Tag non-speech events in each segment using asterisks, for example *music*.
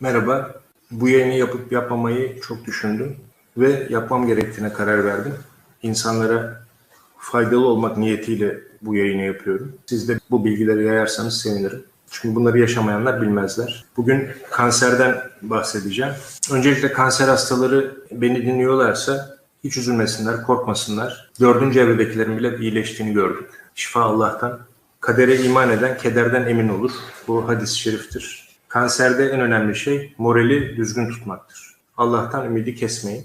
Merhaba. Bu yayını yapıp yapmamayı çok düşündüm ve yapmam gerektiğine karar verdim. İnsanlara faydalı olmak niyetiyle bu yayını yapıyorum. Siz de bu bilgileri yayarsanız sevinirim. Çünkü bunları yaşamayanlar bilmezler. Bugün kanserden bahsedeceğim. Öncelikle kanser hastaları beni dinliyorlarsa hiç üzülmesinler, korkmasınlar. Dördüncü evredekilerin bile iyileştiğini gördük. Şifa Allah'tan. Kadere iman eden kederden emin olur. Bu hadis-i şeriftir. Kanserde en önemli şey morali düzgün tutmaktır. Allah'tan ümidi kesmeyin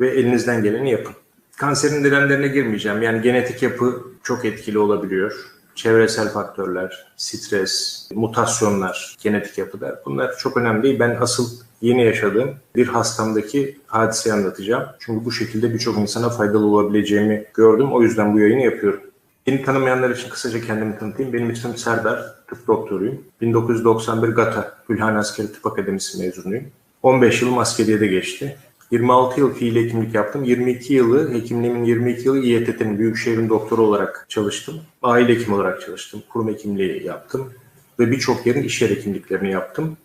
ve elinizden geleni yapın. Kanserin nedenlerine girmeyeceğim. Yani genetik yapı çok etkili olabiliyor. Çevresel faktörler, stres, mutasyonlar, genetik yapıda bunlar çok önemli değil. Ben asıl yeni yaşadığım bir hastamdaki hadiseyi anlatacağım. Çünkü bu şekilde birçok insana faydalı olabileceğimi gördüm. O yüzden bu yayını yapıyorum. Beni tanımayanlar için kısaca kendimi tanıtayım. Benim ismim Serdar, tıp doktoruyum. 1991 GATA, Gülhane Askeri Tıp Akademisi mezunuyum. 15 yılım askeriyede geçti. 26 yıl fiil hekimlik yaptım. 22 yılı, hekimliğimin 22 yılı İETT'nin Büyükşehir'in doktoru olarak çalıştım. Aile hekim olarak çalıştım. Kurum hekimliği yaptım. Ve birçok yerin iş yer hekimliklerini yaptım.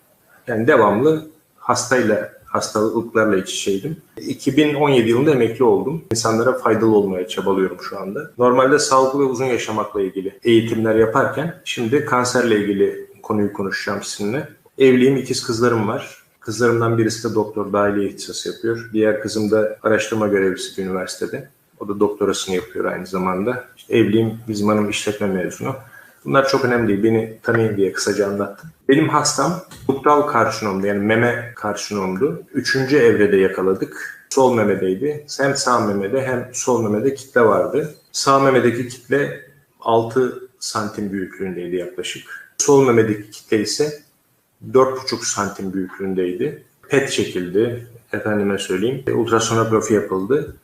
Yani devamlı hastayla, hastalıklarla iç içeydim. 2017 yılında emekli oldum. İnsanlara faydalı olmaya çabalıyorum şu anda. Normalde sağlıklı ve uzun yaşamakla ilgili eğitimler yaparken şimdi kanserle ilgili konuyu konuşacağım sizinle. Evliyim, ikiz kızlarım var. Kızlarımdan birisi de doktor dahiliye ihtisası yapıyor. Diğer kızım da araştırma görevlisi bir üniversitede. O da doktorasını yapıyor aynı zamanda. İşte evliyim, bizim hanım işletme mezunu. Bunlar çok önemli değil. Beni tanıyın diye kısaca anlattım. Benim hastam duktal karsinomdu yani meme karsinomdu. Üçüncü evrede yakaladık. Sol memedeydi. Hem sağ memede hem sol memede kitle vardı. Sağ memedeki kitle 6 santim büyüklüğündeydi yaklaşık. Sol memedeki kitle ise 4,5 santim büyüklüğündeydi. PET çekildi, efendime söyleyeyim. Ultrasonografi yapıldı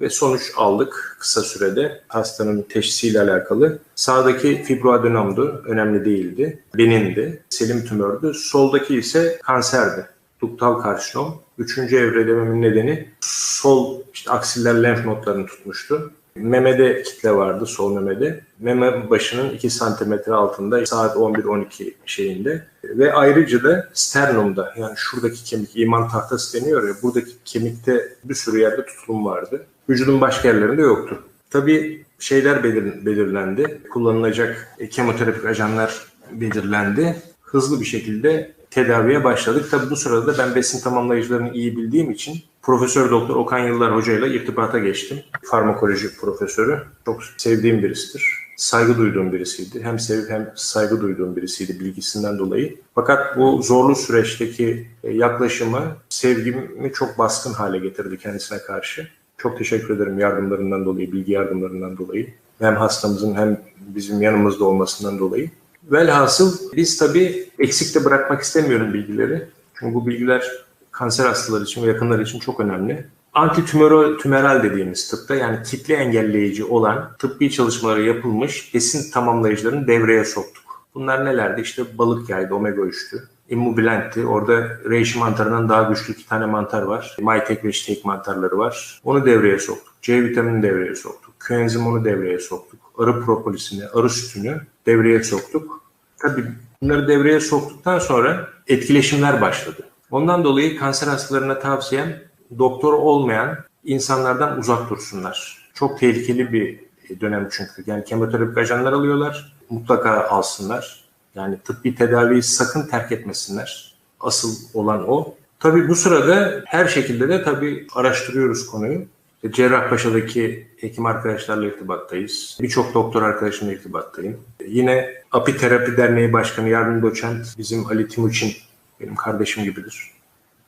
ve sonuç aldık kısa sürede hastanın teşhisiyle alakalı. Sağdaki fibroadenomdu, önemli değildi. Benindi, selim tümördü. Soldaki ise kanserdi, duktal karsinom. Üçüncü evrelememin nedeni sol işte aksiller lenf notlarını tutmuştu. Memede kitle vardı sol memede. Meme başının 2 santimetre altında saat 11-12 şeyinde. Ve ayrıca da sternumda yani şuradaki kemik iman tahtası deniyor ya buradaki kemikte bir sürü yerde tutulum vardı. Vücudun başka yerlerinde yoktu. Tabii şeyler belir, belirlendi. Kullanılacak kemoterapik ajanlar belirlendi. Hızlı bir şekilde tedaviye başladık. Tabii bu sırada ben besin tamamlayıcılarını iyi bildiğim için Profesör Doktor Okan Yıllar Hoca ile irtibata geçtim. Farmakoloji profesörü. Çok sevdiğim birisidir. Saygı duyduğum birisiydi. Hem sevip hem saygı duyduğum birisiydi bilgisinden dolayı. Fakat bu zorlu süreçteki yaklaşımı, sevgimi çok baskın hale getirdi kendisine karşı. Çok teşekkür ederim yardımlarından dolayı, bilgi yardımlarından dolayı. Hem hastamızın hem bizim yanımızda olmasından dolayı. Velhasıl biz tabii eksik de bırakmak istemiyorum bilgileri. Çünkü bu bilgiler kanser hastaları için ve yakınları için çok önemli. Antitümeral tümeral dediğimiz tıpta yani kitle engelleyici olan tıbbi çalışmaları yapılmış besin tamamlayıcılarını devreye soktuk. Bunlar nelerdi? İşte balık yaydı, omega 3'tü. Immobilentti. Orada reishi mantarından daha güçlü iki tane mantar var. Maytek ve şteyk mantarları var. Onu devreye soktuk. C vitamini devreye soktuk. Koenzim onu devreye soktuk. Arı propolisini, arı sütünü devreye soktuk. Tabii bunları devreye soktuktan sonra etkileşimler başladı. Ondan dolayı kanser hastalarına tavsiyem doktor olmayan insanlardan uzak dursunlar. Çok tehlikeli bir dönem çünkü. Yani kemoterapik ajanlar alıyorlar. Mutlaka alsınlar. Yani tıbbi tedaviyi sakın terk etmesinler. Asıl olan o. Tabii bu sırada her şekilde de tabii araştırıyoruz konuyu. Cerrahpaşa'daki hekim arkadaşlarla irtibattayız. Birçok doktor arkadaşımla irtibattayım. Yine Apiterapi Derneği Başkanı Yardım Doçent bizim Ali Timuçin benim kardeşim gibidir.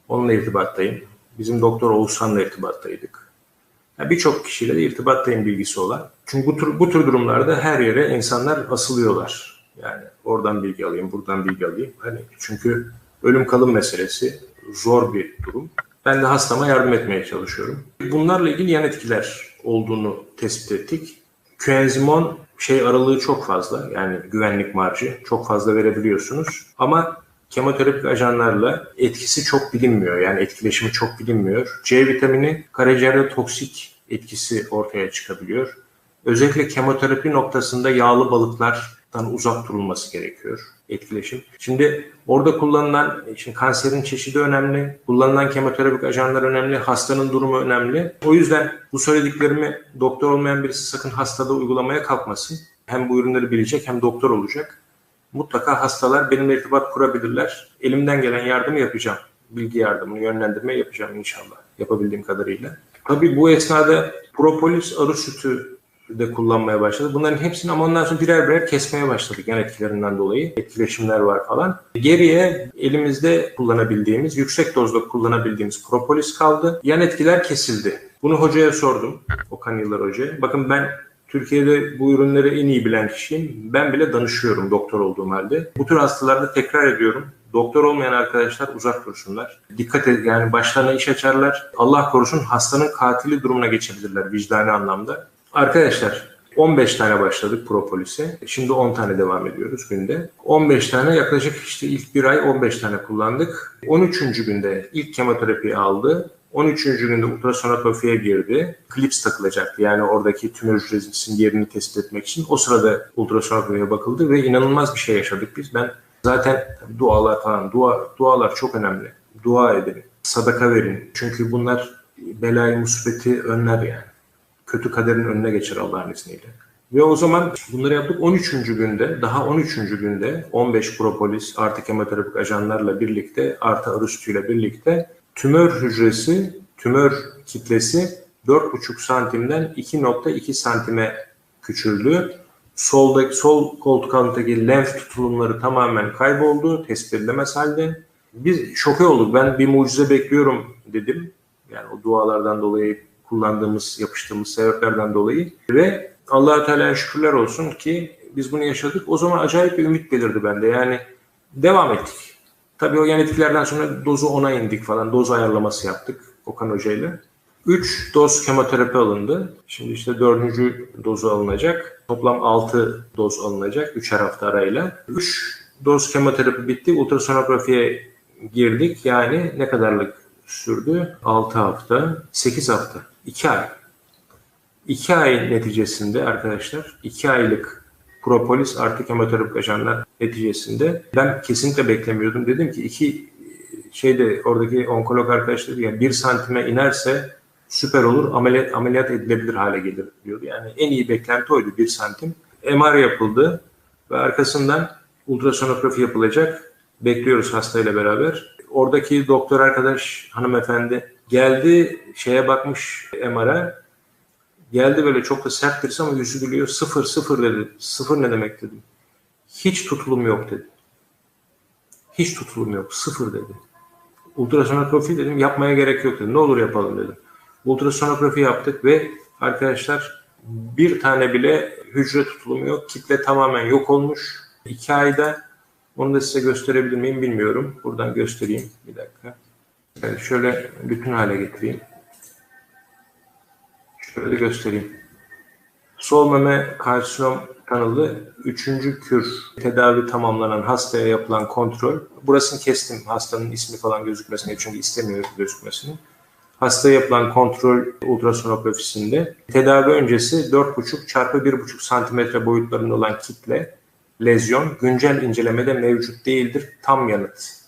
Onunla irtibattayım. Bizim doktor Oğuzhan'la irtibattaydık. Yani Birçok kişiyle de irtibattayım bilgisi olan. Çünkü bu tür, bu tür durumlarda her yere insanlar asılıyorlar. Yani oradan bilgi alayım, buradan bilgi alayım. Hani çünkü ölüm kalım meselesi zor bir durum. Ben de hastama yardım etmeye çalışıyorum. Bunlarla ilgili yan etkiler olduğunu tespit ettik. Koenzimon şey aralığı çok fazla yani güvenlik marjı çok fazla verebiliyorsunuz. Ama kemoterapik ajanlarla etkisi çok bilinmiyor. Yani etkileşimi çok bilinmiyor. C vitamini karaciğerde toksik etkisi ortaya çıkabiliyor. Özellikle kemoterapi noktasında yağlı balıklar uzak durulması gerekiyor etkileşim. Şimdi orada kullanılan şimdi kanserin çeşidi önemli, kullanılan kemoterapik ajanlar önemli, hastanın durumu önemli. O yüzden bu söylediklerimi doktor olmayan birisi sakın hastada uygulamaya kalkmasın. Hem bu ürünleri bilecek hem doktor olacak. Mutlaka hastalar benimle irtibat kurabilirler. Elimden gelen yardımı yapacağım. Bilgi yardımını, yönlendirme yapacağım inşallah. Yapabildiğim kadarıyla. Tabii bu esnada propolis arı sütü de kullanmaya başladı. Bunların hepsini ama ondan sonra birer birer kesmeye başladık yan etkilerinden dolayı. Etkileşimler var falan. Geriye elimizde kullanabildiğimiz, yüksek dozda kullanabildiğimiz propolis kaldı. Yan etkiler kesildi. Bunu hocaya sordum. Okan Yıllar Hoca'ya. Bakın ben Türkiye'de bu ürünleri en iyi bilen kişiyim. Ben bile danışıyorum doktor olduğum halde. Bu tür hastalarda tekrar ediyorum. Doktor olmayan arkadaşlar uzak dursunlar. Dikkat et yani başlarına iş açarlar. Allah korusun hastanın katili durumuna geçebilirler vicdani anlamda. Arkadaşlar 15 tane başladık Propolis'e. Şimdi 10 tane devam ediyoruz günde. 15 tane yaklaşık işte ilk bir ay 15 tane kullandık. 13. günde ilk kemoterapiyi aldı. 13. günde ultrasonografiye girdi. Klips takılacaktı. Yani oradaki tümör hücresinin yerini tespit etmek için. O sırada ultrasonografiye bakıldı ve inanılmaz bir şey yaşadık biz. Ben zaten dualar falan, dua, dualar çok önemli. Dua edin, sadaka verin. Çünkü bunlar belayı musibeti önler yani kötü kaderin önüne geçer Allah'ın izniyle. Ve o zaman bunları yaptık 13. günde, daha 13. günde 15 propolis artı kemoterapik ajanlarla birlikte artı arüstüyle birlikte tümör hücresi, tümör kitlesi 4,5 santimden 2,2 santime küçüldü. Soldaki, sol koltuk altındaki lenf tutulumları tamamen kayboldu, tespit edilemez halde. Biz şoke olduk. Ben bir mucize bekliyorum dedim. Yani o dualardan dolayı kullandığımız, yapıştığımız sebeplerden dolayı ve allah Teala'ya şükürler olsun ki biz bunu yaşadık. O zaman acayip bir ümit belirdi bende. Yani devam ettik. Tabii o yan etkilerden sonra dozu ona indik falan. Doz ayarlaması yaptık Okan Hoca ile. 3 doz kemoterapi alındı. Şimdi işte dördüncü dozu alınacak. Toplam 6 doz alınacak 3'er hafta arayla. 3 doz kemoterapi bitti. Ultrasonografiye girdik. Yani ne kadarlık sürdü? 6 hafta, 8 hafta. 2 ay. 2 ay neticesinde arkadaşlar 2 aylık propolis artı kemoterapik ajanlar neticesinde ben kesinlikle beklemiyordum. Dedim ki iki şeyde oradaki onkolog arkadaşlar yani bir santime inerse süper olur ameliyat, ameliyat edilebilir hale gelir diyordu. Yani en iyi beklenti oydu bir santim. MR yapıldı ve arkasından ultrasonografi yapılacak. Bekliyoruz hastayla beraber. Oradaki doktor arkadaş hanımefendi Geldi şeye bakmış MR'a. Geldi böyle çok da sert birisi ama yüzü gülüyor. Sıfır sıfır dedi. Sıfır ne demek dedim. Hiç tutulum yok dedi. Hiç tutulum yok. Sıfır dedi. Ultrasonografi dedim yapmaya gerek yok dedi. Ne olur yapalım dedim. Ultrasonografi yaptık ve arkadaşlar bir tane bile hücre tutulumu yok. Kitle tamamen yok olmuş. İki ayda onu da size gösterebilir miyim bilmiyorum. Buradan göstereyim. Bir dakika. Şöyle bütün hale getireyim. Şöyle göstereyim. Sol meme karsinom tanılı üçüncü kür tedavi tamamlanan hastaya yapılan kontrol. Burasını kestim hastanın ismi falan gözükmesine çünkü istemiyor gözükmesini. Hastaya yapılan kontrol ultrasonografisinde tedavi öncesi 4,5 çarpı 1,5 santimetre boyutlarında olan kitle lezyon güncel incelemede mevcut değildir. Tam yanıt.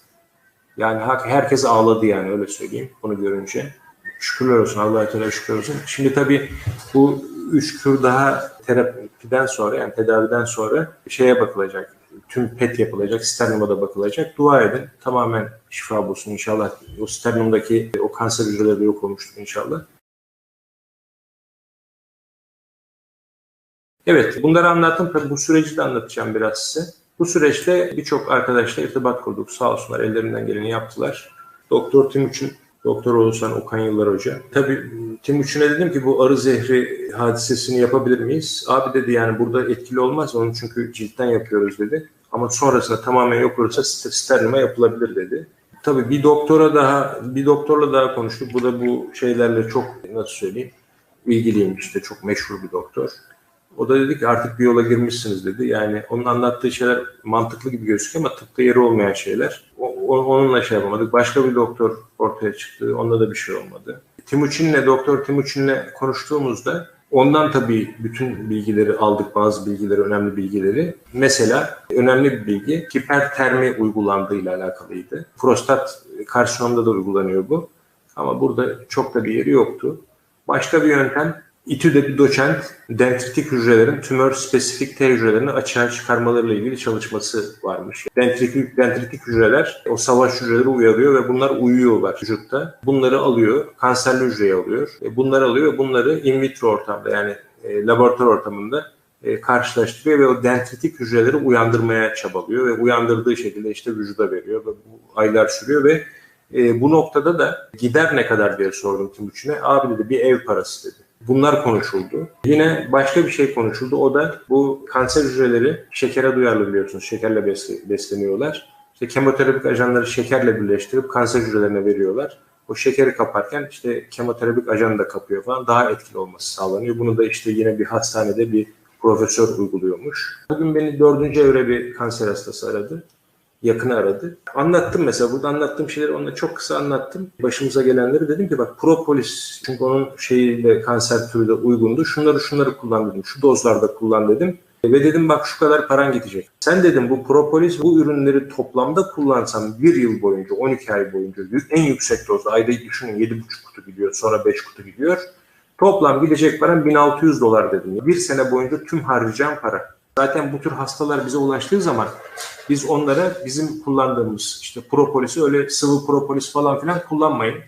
Yani herkes ağladı yani öyle söyleyeyim bunu görünce. Şükürler olsun Allah'a Teala şükürler olsun. Şimdi tabii bu üç kür daha terapiden sonra yani tedaviden sonra şeye bakılacak. Tüm PET yapılacak, sternuma da bakılacak. Dua edin. Tamamen şifa bulsun inşallah. O sternumdaki o kanser hücreleri de yok olmuştur inşallah. Evet, bunları anlattım. Tabii bu süreci de anlatacağım biraz size. Bu süreçte birçok arkadaşla irtibat kurduk. Sağ olsunlar ellerinden geleni yaptılar. Doktor Timuçin, Doktor Oğuzhan Okan Yıllar Hoca. Tabii Timuçin'e dedim ki bu arı zehri hadisesini yapabilir miyiz? Abi dedi yani burada etkili olmaz. Onu çünkü ciltten yapıyoruz dedi. Ama sonrasında tamamen yok olursa sterlime yapılabilir dedi. Tabii bir doktora daha, bir doktorla daha konuştuk. Bu da bu şeylerle çok nasıl söyleyeyim ilgiliyim işte çok meşhur bir doktor. O da dedi ki artık bir yola girmişsiniz dedi. Yani onun anlattığı şeyler mantıklı gibi gözüküyor ama tıpta yeri olmayan şeyler. O, onunla şey yapamadık. Başka bir doktor ortaya çıktı. Onda da bir şey olmadı. Timuçin'le, Doktor Timuçin'le konuştuğumuzda Ondan tabii bütün bilgileri aldık, bazı bilgileri, önemli bilgileri. Mesela önemli bir bilgi hipertermi uygulandığıyla alakalıydı. Prostat karsinomda da uygulanıyor bu. Ama burada çok da bir yeri yoktu. Başka bir yöntem İTÜ'de bir doçent dendritik hücrelerin tümör spesifik T hücrelerini açığa çıkarmalarıyla ilgili çalışması varmış. Dendritik, dendritik hücreler o savaş hücreleri uyarıyor ve bunlar uyuyorlar vücutta. Bunları alıyor, kanserli hücreyi alıyor. E, bunları alıyor ve bunları in vitro ortamda yani e, laboratuvar ortamında e, karşılaştırıyor ve o dendritik hücreleri uyandırmaya çabalıyor ve uyandırdığı şekilde işte vücuda veriyor ve bu aylar sürüyor ve bu noktada da gider ne kadar diye sordum Timuçin'e. Abi dedi bir ev parası dedi. Bunlar konuşuldu. Yine başka bir şey konuşuldu. O da bu kanser hücreleri şekere duyarlı biliyorsunuz. Şekerle besleniyorlar. İşte kemoterapik ajanları şekerle birleştirip kanser hücrelerine veriyorlar. O şekeri kaparken işte kemoterapik ajanı da kapıyor falan. Daha etkili olması sağlanıyor. Bunu da işte yine bir hastanede bir profesör uyguluyormuş. Bugün beni dördüncü evre bir kanser hastası aradı yakını aradı. Anlattım mesela burada anlattığım şeyleri onunla çok kısa anlattım. Başımıza gelenleri dedim ki bak propolis çünkü onun şeyiyle kanser türü de uygundu. Şunları şunları kullan dedim. Şu dozlarda kullan dedim. Ve dedim bak şu kadar paran gidecek. Sen dedim bu propolis bu ürünleri toplamda kullansan bir yıl boyunca 12 ay boyunca en yüksek dozda ayda düşünün 7,5 kutu gidiyor sonra 5 kutu gidiyor. Toplam gidecek param 1600 dolar dedim. Bir sene boyunca tüm harcayacağım para. Zaten bu tür hastalar bize ulaştığı zaman biz onlara bizim kullandığımız işte propolis öyle sıvı propolis falan filan kullanmayın.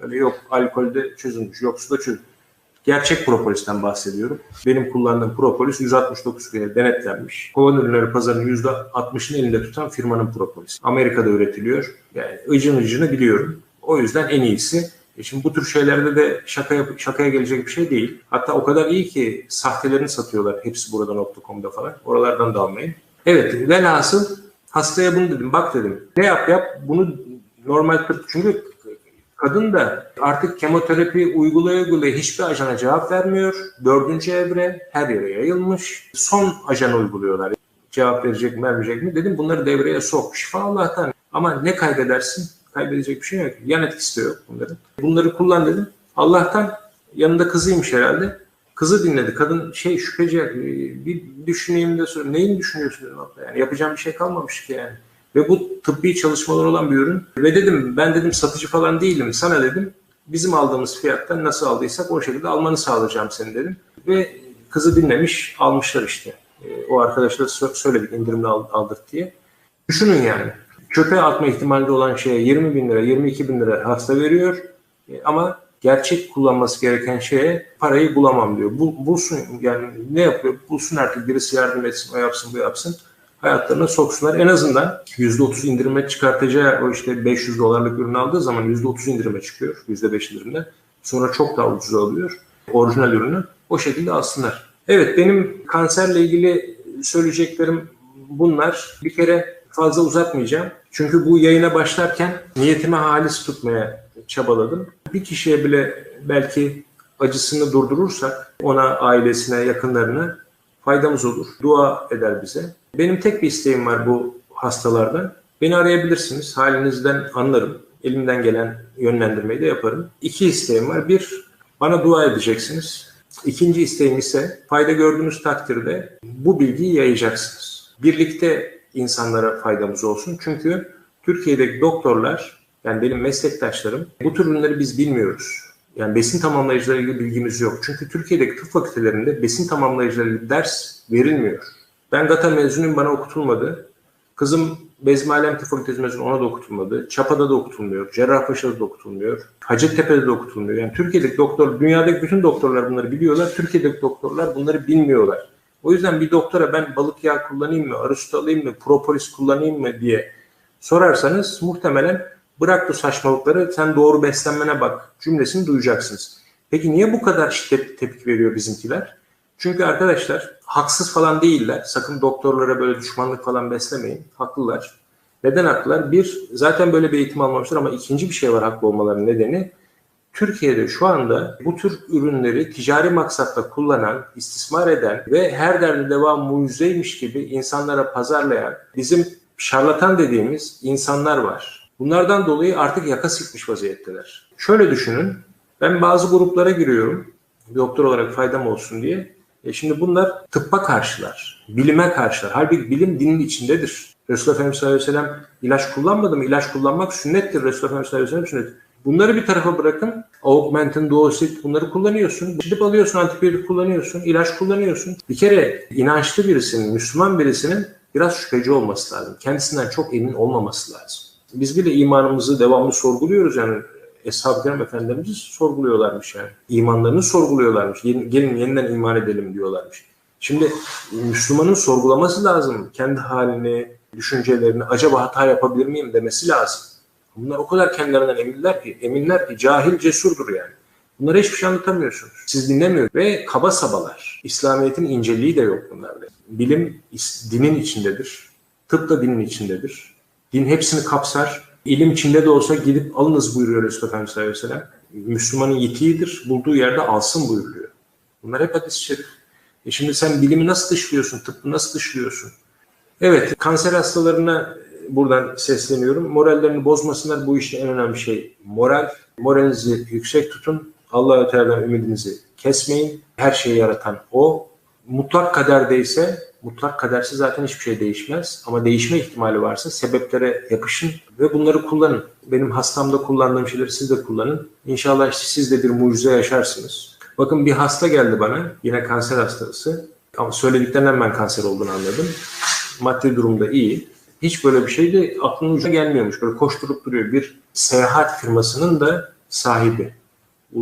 Öyle yok alkolde çözülmüş, yok suda çözülmüş. Gerçek propolisten bahsediyorum. Benim kullandığım propolis 169 kere denetlenmiş. Kovan ürünleri pazarının %60'ını elinde tutan firmanın propolisi. Amerika'da üretiliyor. Yani ıcın ıcını biliyorum. O yüzden en iyisi e şimdi bu tür şeylerde de şaka yap şakaya gelecek bir şey değil. Hatta o kadar iyi ki sahtelerini satıyorlar. Hepsi burada nokta.com'da falan. Oralardan da almayın. Evet velhasıl hastaya bunu dedim. Bak dedim. Ne yap yap bunu normal tıp. Çünkü kadın da artık kemoterapi uygulaya uygulaya hiçbir ajana cevap vermiyor. Dördüncü evre her yere yayılmış. Son ajan uyguluyorlar. Cevap verecek mi vermeyecek mi? Dedim bunları devreye sok. Şifa Allah'tan. Ama ne kaybedersin? Kaybedecek bir şey yok. Yan etkisi de yok bunların. Bunları kullan dedim. Allah'tan yanında kızıymış herhalde. Kızı dinledi. Kadın şey şüpheci bir düşüneyim de sonra neyin düşünüyorsun dedim abla. Yani yapacağım bir şey kalmamış ki yani. Ve bu tıbbi çalışmalar olan bir ürün. Ve dedim ben dedim satıcı falan değilim. Sana dedim bizim aldığımız fiyattan nasıl aldıysak o şekilde almanı sağlayacağım seni dedim. Ve kızı dinlemiş almışlar işte. E, o arkadaşlara söyledik indirimli aldırt diye. Düşünün yani çöpe atma ihtimali olan şeye 20 bin lira, 22 bin lira hasta veriyor. E, ama gerçek kullanması gereken şeye parayı bulamam diyor. Bul, bulsun yani ne yapıyor? Bulsun artık birisi yardım etsin, o yapsın, bu yapsın. Hayatlarına soksunlar. En azından %30 indirime çıkartacağı o işte 500 dolarlık ürün aldığı zaman %30 indirime çıkıyor. %5 indirimde. Sonra çok daha ucuz alıyor. Orijinal ürünü. O şekilde alsınlar. Evet benim kanserle ilgili söyleyeceklerim bunlar. Bir kere fazla uzatmayacağım. Çünkü bu yayına başlarken niyetime halis tutmaya çabaladım. Bir kişiye bile belki acısını durdurursak ona, ailesine, yakınlarına faydamız olur. Dua eder bize. Benim tek bir isteğim var bu hastalardan. Beni arayabilirsiniz. Halinizden anlarım. Elimden gelen yönlendirmeyi de yaparım. İki isteğim var. Bir, bana dua edeceksiniz. İkinci isteğim ise fayda gördüğünüz takdirde bu bilgiyi yayacaksınız. Birlikte insanlara faydamız olsun. Çünkü Türkiye'deki doktorlar, yani benim meslektaşlarım bu tür ürünleri biz bilmiyoruz. Yani besin tamamlayıcıları ilgili bilgimiz yok. Çünkü Türkiye'deki tıp fakültelerinde besin tamamlayıcıları ders verilmiyor. Ben GATA mezunuyum bana okutulmadı. Kızım Bezmi Alem Tıp Fakültesi mezunu ona da okutulmadı. Çapa'da da okutulmuyor. Cerrahpaşa'da da okutulmuyor. Hacettepe'de de okutulmuyor. Yani Türkiye'deki doktor, dünyadaki bütün doktorlar bunları biliyorlar. Türkiye'deki doktorlar bunları bilmiyorlar. O yüzden bir doktora ben balık yağı kullanayım mı, arüstü alayım mı, propolis kullanayım mı diye sorarsanız muhtemelen bırak bu saçmalıkları sen doğru beslenmene bak cümlesini duyacaksınız. Peki niye bu kadar şiddetli tepki veriyor bizimkiler? Çünkü arkadaşlar haksız falan değiller. Sakın doktorlara böyle düşmanlık falan beslemeyin. Haklılar. Neden haklılar? Bir, zaten böyle bir eğitim almamışlar ama ikinci bir şey var haklı olmalarının nedeni. Türkiye'de şu anda bu tür ürünleri ticari maksatla kullanan, istismar eden ve her derde devam mucizeymiş gibi insanlara pazarlayan bizim şarlatan dediğimiz insanlar var. Bunlardan dolayı artık yaka sıkmış vaziyetteler. Şöyle düşünün, ben bazı gruplara giriyorum. doktor olarak faydam olsun diye. E şimdi bunlar tıbba karşılar, bilime karşılar. Halbuki bilim dinin içindedir. Resulullah Efendimiz sallallahu aleyhi ve sellem ilaç kullanmadı mı? İlaç kullanmak sünnettir. Resulullah Efendimiz sallallahu aleyhi ve sellem sünnet. Bunları bir tarafa bırakın. Augmentin, Duosit bunları kullanıyorsun. Gidip alıyorsun, antibiyotik kullanıyorsun, ilaç kullanıyorsun. Bir kere inançlı birisinin, Müslüman birisinin biraz şüpheci olması lazım. Kendisinden çok emin olmaması lazım. Biz bile imanımızı devamlı sorguluyoruz yani. Eshab-ı Kiram Efendimiz sorguluyorlarmış yani. İmanlarını sorguluyorlarmış. Gelin yeniden iman edelim diyorlarmış. Şimdi Müslümanın sorgulaması lazım. Kendi halini, düşüncelerini, acaba hata yapabilir miyim demesi lazım. Bunlar o kadar kendilerinden eminler ki, eminler ki cahil cesurdur yani. Bunlara hiçbir şey anlatamıyorsunuz. Siz dinlemiyorsunuz. Ve kaba sabalar. İslamiyet'in inceliği de yok bunlarda. Bilim dinin içindedir. Tıp da dinin içindedir. Din hepsini kapsar. İlim içinde de olsa gidip alınız buyuruyor Resulullah Efendimiz sallallahu. Müslümanın yetiğidir. Bulduğu yerde alsın buyuruyor. Bunlar hep hadis-i şerif. E şimdi sen bilimi nasıl dışlıyorsun? Tıbbı nasıl dışlıyorsun? Evet, kanser hastalarına buradan sesleniyorum. Morallerini bozmasınlar. Bu işte en önemli şey moral. Moralinizi yüksek tutun. Allahü Teala'dan ümidinizi kesmeyin. Her şeyi yaratan O. Mutlak kaderdeyse, mutlak kaderse zaten hiçbir şey değişmez. Ama değişme ihtimali varsa sebeplere yapışın ve bunları kullanın. Benim hastamda kullandığım şeyleri siz de kullanın. İnşallah siz de bir mucize yaşarsınız. Bakın bir hasta geldi bana, yine kanser hastası. Ama söylediklerinden ben kanser olduğunu anladım. Maddi durumda iyi. Hiç böyle bir şey de aklının ucuna gelmiyormuş. Böyle koşturup duruyor. Bir seyahat firmasının da sahibi.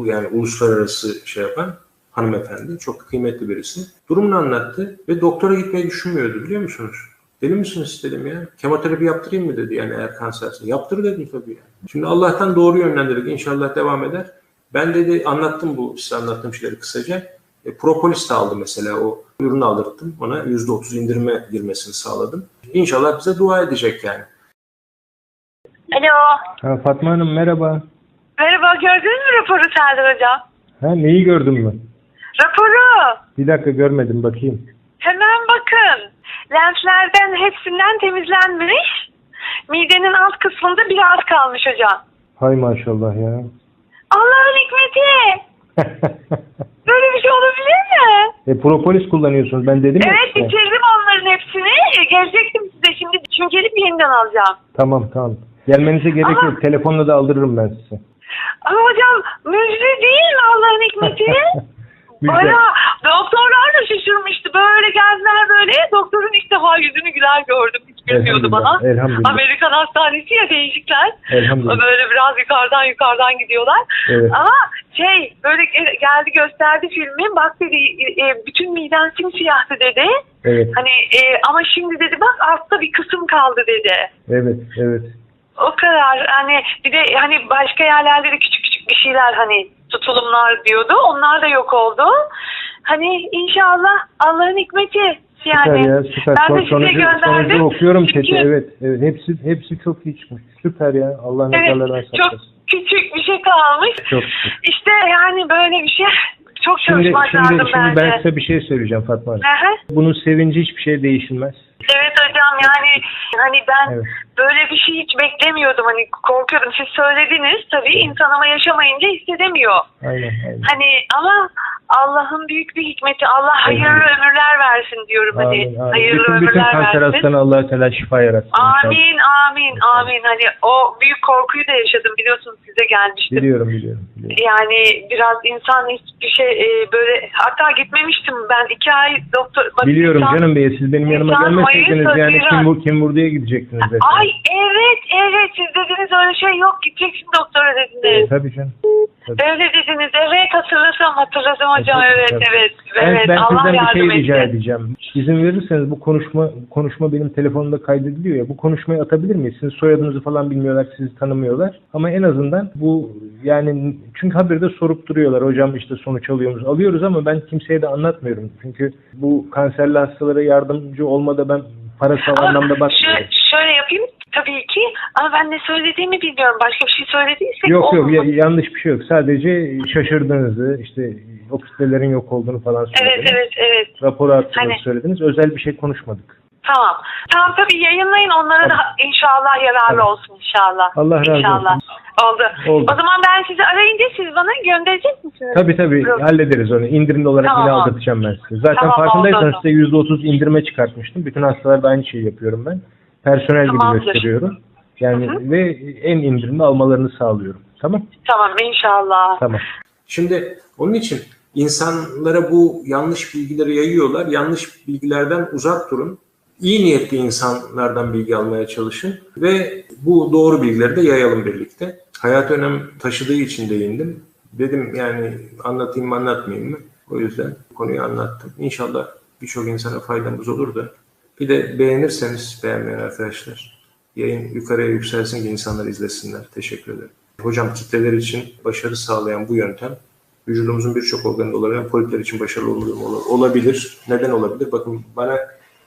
Yani uluslararası şey yapan hanımefendi. Çok kıymetli birisi. Durumunu anlattı ve doktora gitmeyi düşünmüyordu biliyor musunuz? Deli misiniz dedim ya. Kemoterapi yaptırayım mı dedi yani eğer kanserse. Yaptır dedim tabii yani. Şimdi Allah'tan doğru yönlendirdik. İnşallah devam eder. Ben dedi anlattım bu size anlattığım şeyleri kısaca. E, propolis de aldı mesela o ürünü aldırttım. Ona %30 indirime girmesini sağladım. İnşallah bize dua edecek yani. Alo. Ha, Fatma Hanım merhaba. Merhaba gördünüz mü raporu Serdar Hocam? Ha, neyi gördün mü? Raporu. Bir dakika görmedim bakayım. Hemen bakın. Lenslerden hepsinden temizlenmiş. Midenin alt kısmında biraz kalmış hocam. Hay maşallah ya. Allah'ın hikmeti. *laughs* Böyle bir şey olabilir mi? e, propolis kullanıyorsunuz ben dedim ya Evet size. bitirdim onların hepsini. E, Gelecektim size şimdi çünkü gelip yeniden alacağım. Tamam tamam. Gelmenize gerek Ama- yok. Telefonla da aldırırım ben size. Ama hocam müjde değil mi Allah'ın hikmeti? *laughs* Müjde. Baya doktorlar da şaşırmıştı. Böyle geldiler böyle. Doktorun ilk defa yüzünü güler gördüm. Bilmiyordu bana. Amerikan hastanesi ya değişikler. Böyle biraz yukarıdan yukarıdan gidiyorlar. Evet. Ama şey böyle ge- geldi gösterdi filmi. Bak dedi e, bütün miden simsiyahtı dedi. Evet. Hani e, ama şimdi dedi bak altta bir kısım kaldı dedi. Evet. Evet. O kadar hani bir de hani başka yerlerde de küçük küçük bir şeyler hani tutulumlar diyordu. Onlar da yok oldu. Hani inşallah Allah'ın hikmeti yani. Süper ya süper. Ben de size sonucu, gönderdim. sonucu okuyorum Çünkü- chat'i. Evet, evet. Hepsi hepsi çok iyi çıkmış. Süper ya. Allah nazarlardan Evet, çok saklasın. küçük bir şey kalmış. Çok şükür. İşte yani böyle bir şey çok Şimdi, çalışmak şimdi, lazım şimdi bence. ben size bir şey söyleyeceğim Fatma Hanım. Bunun sevinci hiçbir şey değişilmez. Evet hocam yani hani ben Evet. böyle bir şey hiç beklemiyordum hani korkuyordum siz söylediniz tabii insan ama yaşamayınca hissedemiyor. Aynen aynen. Hani ama Allah'ın büyük bir hikmeti Allah hayırlı ömürler versin diyorum hani amin. hayırlı Bütün, bütün ömürler kanser versin. allah Teala şifa yaratsın. inşallah. Amin amin amin hani o büyük korkuyu da yaşadım biliyorsunuz size gelmiştim. Biliyorum biliyorum. biliyorum. Yani biraz insan hiçbir şey e, böyle hatta gitmemiştim ben iki ay doktor. bak, Biliyorum insan- canım bey siz benim yanıma gelmeseydiniz yani kim, bu, kim buraya gidecektiniz zaten. Ay evet evet siz dediniz öyle şey yok gideceksin doktora dediniz. Tabii canım. Tabii. Öyle dediniz evet hatırlasam hatırladım hocam Tabii, evet tabii. evet Ben, evet ben Allah sizden bir şey rica etsin. edeceğim. İzin verirseniz bu konuşma konuşma benim telefonumda kaydediliyor ya. Bu konuşmayı atabilir miyiz? Sizin soyadınızı falan bilmiyorlar, sizi tanımıyorlar. Ama en azından bu yani çünkü haberde sorup duruyorlar. Hocam işte sonuç alıyor musunuz? Alıyoruz ama ben kimseye de anlatmıyorum. Çünkü bu kanserli hastalara yardımcı olmada ben parasal Ama anlamda bakmıyorum. şöyle yapayım tabii ki ama ben ne söylediğimi bilmiyorum. Başka bir şey söylediysek Yok yok ya- yanlış bir şey yok. Sadece şaşırdığınızı işte o kitlelerin yok olduğunu falan Evet söylediniz. evet evet. Raporu attığınızı Hani- söylediniz. Özel bir şey konuşmadık. Tamam. Tamam tabii yayınlayın onlara da inşallah yararlı Tamam. olsun inşallah. Allah razı İnşallah. olsun. Oldu. Oldu. O zaman ben sizi arayınca siz bana gönderecek misiniz? Tabii tabii Yok. hallederiz onu. İndirimli olarak Tamam. yine aldatacağım ben size. Zaten Tamam, farkındaysanız oldu. size %30 indirime çıkartmıştım. Bütün hastalarda aynı şeyi yapıyorum ben. Personel Tamamdır. gibi gösteriyorum. Yani hı. ve en indirimli almalarını sağlıyorum. Tamam? Tamam inşallah. Tamam. Şimdi onun için insanlara bu yanlış bilgileri yayıyorlar. Yanlış bilgilerden uzak durun. İyi niyetli insanlardan bilgi almaya çalışın ve bu doğru bilgileri de yayalım birlikte. Hayat önem taşıdığı için değindim. Dedim yani anlatayım mı anlatmayayım mı? O yüzden konuyu anlattım. İnşallah birçok insana faydamız olur da. Bir de beğenirseniz beğenmeyen arkadaşlar yayın yukarıya yükselsin ki insanlar izlesinler. Teşekkür ederim. Hocam kitleler için başarı sağlayan bu yöntem vücudumuzun birçok organında olabilen polipler için başarılı olabilir. Neden olabilir? Bakın bana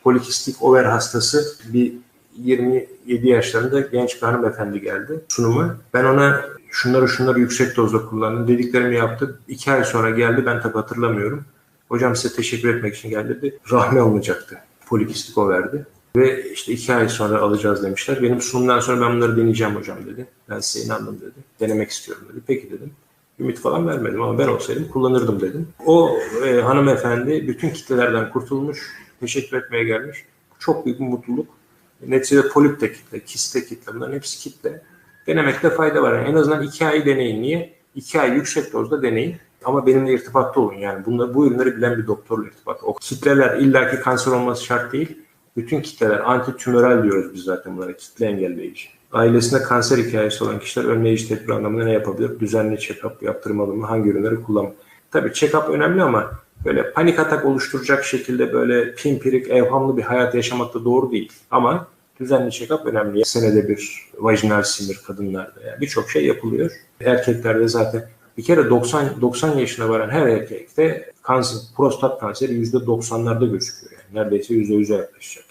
polikistik over hastası bir 27 yaşlarında genç bir hanımefendi geldi sunuma. Ben ona şunları şunları yüksek dozda kullandım dediklerimi yaptı. İki ay sonra geldi ben tabi hatırlamıyorum. Hocam size teşekkür etmek için geldi dedi. Rahmi alınacaktı. Polikistik overdi. Ve işte iki ay sonra alacağız demişler. Benim sunumdan sonra ben bunları deneyeceğim hocam dedi. Ben size inandım dedi. Denemek istiyorum dedi. Peki dedim. Ümit falan vermedim ama ben olsaydım kullanırdım dedim. O e, hanımefendi bütün kitlelerden kurtulmuş. Teşekkür etmeye gelmiş. Çok büyük bir mutluluk. Neticede polip de kitle, kist de kitle. Bunların hepsi kitle. Denemekte fayda var. Yani en azından iki ay deneyin. Niye? İki ay yüksek dozda deneyin. Ama benimle irtibatta olun. Yani bunlar, bu ürünleri bilen bir doktorla irtibat. O kitleler illaki kanser olması şart değil. Bütün kitleler antitümöral diyoruz biz zaten bunlara. Kitle engelleyici. Ailesinde kanser hikayesi olan kişiler önleyici tedbir anlamında ne yapabilir? Düzenli check-up yaptırmalı mı? Hangi ürünleri kullan? Tabii check-up önemli ama böyle panik atak oluşturacak şekilde böyle pimpirik, evhamlı bir hayat yaşamak da doğru değil. Ama düzenli check-up önemli. Senede bir vajinal simir kadınlarda yani birçok şey yapılıyor. Erkeklerde zaten bir kere 90 90 yaşına varan her erkekte kanser, prostat kanseri %90'larda gözüküyor. Yani neredeyse %100'e yaklaşacak.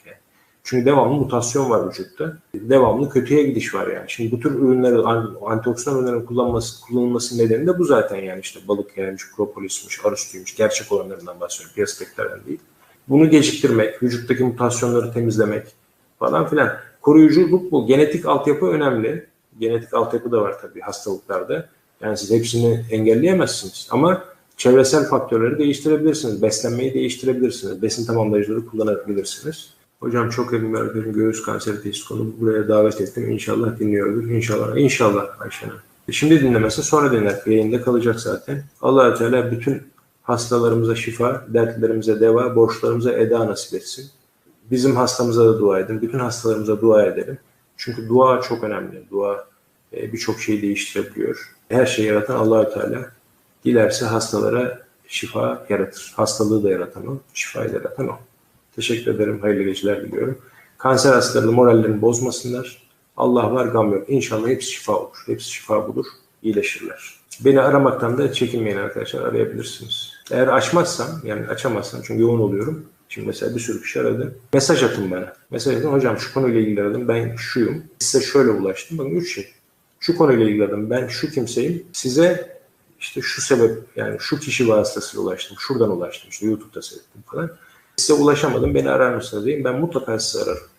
Çünkü devamlı mutasyon var vücutta. Devamlı kötüye gidiş var yani. Şimdi bu tür ürünleri, antioksidan ürünlerin kullanılması, kullanılması nedeni de bu zaten yani işte balık yağıymış, propolismiş, arüstüymüş, gerçek olanlarından bahsediyorum, piyasadakilerden değil. Bunu geciktirmek, vücuttaki mutasyonları temizlemek falan filan. Koruyuculuk bu. Genetik altyapı önemli. Genetik altyapı da var tabii hastalıklarda. Yani siz hepsini engelleyemezsiniz. Ama çevresel faktörleri değiştirebilirsiniz. Beslenmeyi değiştirebilirsiniz. Besin tamamlayıcıları kullanabilirsiniz. Hocam çok elim verdim. Göğüs kanseri teşhis konu buraya davet ettim. İnşallah dinliyordur. İnşallah. İnşallah Ayşe Hanım. Şimdi dinlemesi sonra dinler. Yayında kalacak zaten. allah Teala bütün hastalarımıza şifa, dertlerimize deva, borçlarımıza eda nasip etsin. Bizim hastamıza da dua edin. Bütün hastalarımıza dua edelim. Çünkü dua çok önemli. Dua e, birçok şeyi değiştirebiliyor. Her şeyi yaratan allah Teala dilerse hastalara şifa yaratır. Hastalığı da yaratan o, şifayı da yaratan o. Teşekkür ederim. Hayırlı geceler diliyorum. Kanser hastalarının morallerini bozmasınlar. Allah var gam yok. İnşallah hepsi şifa olur. Hepsi şifa bulur. iyileşirler. Beni aramaktan da çekinmeyin arkadaşlar. Arayabilirsiniz. Eğer açmazsam yani açamazsam çünkü yoğun oluyorum. Şimdi mesela bir sürü kişi aradı. Mesaj atın bana. Mesaj atın. Hocam şu konuyla ilgili aradım. Ben şuyum. Size şöyle ulaştım. Bakın üç şey. Şu konuyla ilgili aradım. Ben şu kimseyim. Size işte şu sebep yani şu kişi vasıtasıyla ulaştım. Şuradan ulaştım. İşte YouTube'da seyrettim falan. Size ulaşamadım. Beni arar mısınız diyeyim. Ben mutlaka sizi ararım.